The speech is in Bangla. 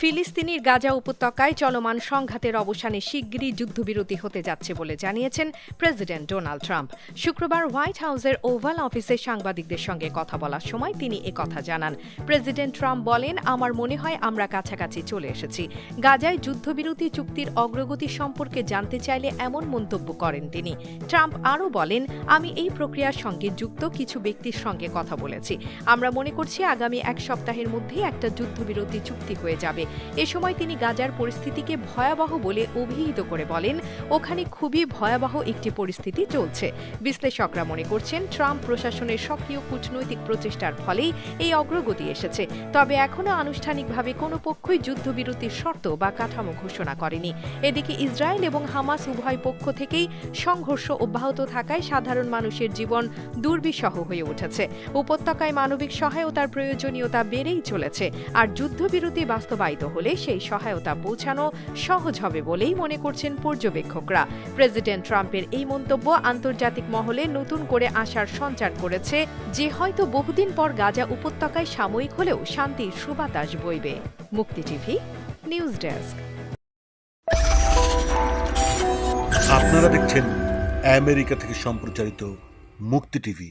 ফিলিস্তিনির গাজা উপত্যকায় চলমান সংঘাতের অবসানে শিগগিরই যুদ্ধবিরতি হতে যাচ্ছে বলে জানিয়েছেন প্রেসিডেন্ট ডোনাল্ড ট্রাম্প। শুক্রবার হোয়াইট হাউসের ওভাল অফিসে সাংবাদিকদের সঙ্গে কথা বলার সময় তিনি একথা জানান। প্রেসিডেন্ট ট্রাম্প বলেন, আমার মনে হয় আমরা কাছাকাছি চলে এসেছি। গাজায় যুদ্ধবিরতি চুক্তির অগ্রগতি সম্পর্কে জানতে চাইলে এমন মন্তব্য করেন তিনি। ট্রাম্প আরও বলেন, আমি এই প্রক্রিয়ার সঙ্গে যুক্ত, কিছু ব্যক্তির সঙ্গে কথা বলেছি। আমরা মনে করছি আগামী এক সপ্তাহের মধ্যেই একটা যুদ্ধবিরতি চুক্তি হয়ে যাবে। এ সময় তিনি গাজার পরিস্থিতিকে ভয়াবহ বলে অভিহিত করে বলেন, ওখানে খুবই ভয়াবহ একটি পরিস্থিতি চলছে। বিশ্লেষকরা মনে করছেন, ট্রাম্প প্রশাসনের সক্রিয় কূটনৈতিক প্রচেষ্টার ফলেই এই অগ্রগতি এসেছে। তবে এখনও আনুষ্ঠানিকভাবে কোনো পক্ষই যুদ্ধবিরতির শর্ত বা কাঠামো ঘোষণা করেনি। এদিকে ইসরায়েল এবং হামাস উভয় পক্ষ থেকেই সংঘর্ষ অব্যাহত থাকায় সাধারণ মানুষের জীবন দুর্বিষহ হয়ে উঠেছে। উপত্যকায় মানবিক সহায়তার প্রয়োজনীয়তা বেড়েই চলেছে। আর যুদ্ধবিরতি বাস্তবায়িত হলে সেই সহায়তা পৌঁছানো সহজ হবে বলেই মনে করছেন পর্যবেক্ষকরা। প্রেসিডেন্ট ট্রাম্পের এই মন্তব্য আন্তর্জাতিক মহলে নতুন করে আশার সঞ্চার করেছে যে হয়তো বহুদিন পর গাজা উপত্যকায় সাময়িক হলেও শান্তির সুবাতাস বইবে। মুক্তি টিভি, নিউজ ডেস্ক। আপনারা দেখছেন আমেরিকা থেকে সম্প্রচারিত মুক্তি টিভি।